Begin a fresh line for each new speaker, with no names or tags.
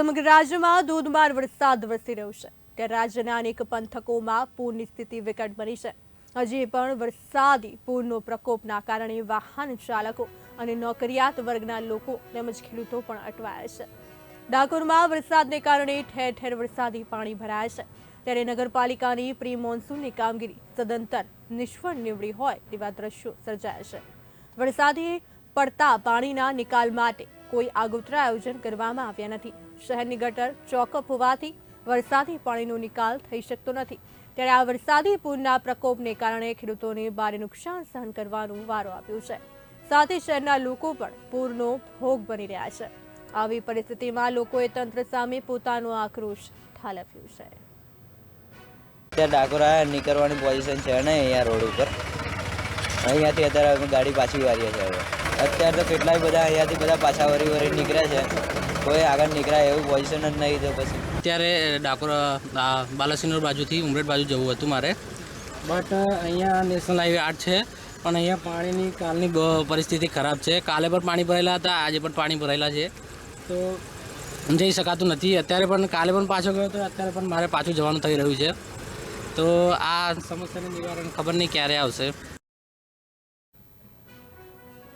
સમગ્ર રાજ્યમાં ધોધમાર વરસાદ વરસી રહ્યો છે. ત્યારે રાજ્યના અનેક પંથકોમાં પૂરની સ્થિતિ વિકટ બની છે. હજી પણ વરસાદી પૂરનો પ્રકોપના કારણે વાહન ચાલકો અને નોકરિયાત વર્ગના લોકો તેમજ ખેડૂતો પણ અટવાયા છે. ડાકોરમાં વરસાદને કારણે ઠેર ઠેર વરસાદી પાણી ભરાયા છે. ત્યારે નગરપાલિકાની પ્રી મોન્સૂનની કામગીરી સદંતર નિષ્ફળ નીવડી હોય તેવા દ્રશ્યો સર્જાયા છે. વરસાદી પડતા પાણીના નિકાલ માટે કોઈ આગોતરા આયોજન કરવામાં આવ્યા નથી. શહેરની ગટર ચોકઅપ હોવાથી વરસાદી પાણીનો નિકાલ થઈ શકતો નથી. ત્યારે આ વરસાદી પૂરના પ્રકોપને કારણે ખેડૂતોને ભારે નુકસાન સહન કરવાનો વારો આપ્યો છે. સાથે શહેરના લોકો પણ પૂરનો ભોગ બની રહ્યા છે. આવી પરિસ્થિતિમાં લોકોએ તંત્ર સામે પોતાનો આક્રોશ ઠાલવ્યો છે.
ત્યાં ડાકોરા નીકળવાની પોઝિશન છે ને અહીંયા રોડ ઉપર. અહીંયાથી અત્યારે ગાડી પાછી વાળીએ છીએ અત્યારે તો કેટલાય બધા અહીંયાથી બધા પાછા વરી વરી નીકળે છે. કોઈ આગળ નીકળાય એવું પોઝિશન જ નહીં તો પછી.
અત્યારે ડાકોર બાલાસિનોર બાજુથી ઉમરેઠ બાજુ જવું હતું મારે. બટ અહીંયા નેશનલ હાઈવે આઠ છે, પણ અહીંયા પાણીની, કાલની પરિસ્થિતિ ખરાબ છે. કાલે પણ પાણી ભરાયેલા હતા, આજે પણ પાણી ભરાયેલા છે. તો જઈ શકાતું નથી. અત્યારે પણ, કાલે પણ પાછો ગયો હતો અત્યારે પણ મારે પાછું જવાનું થઈ રહ્યું છે. તો આ સમસ્યાનું નિવારણ ખબર નહીં ક્યારે આવશે.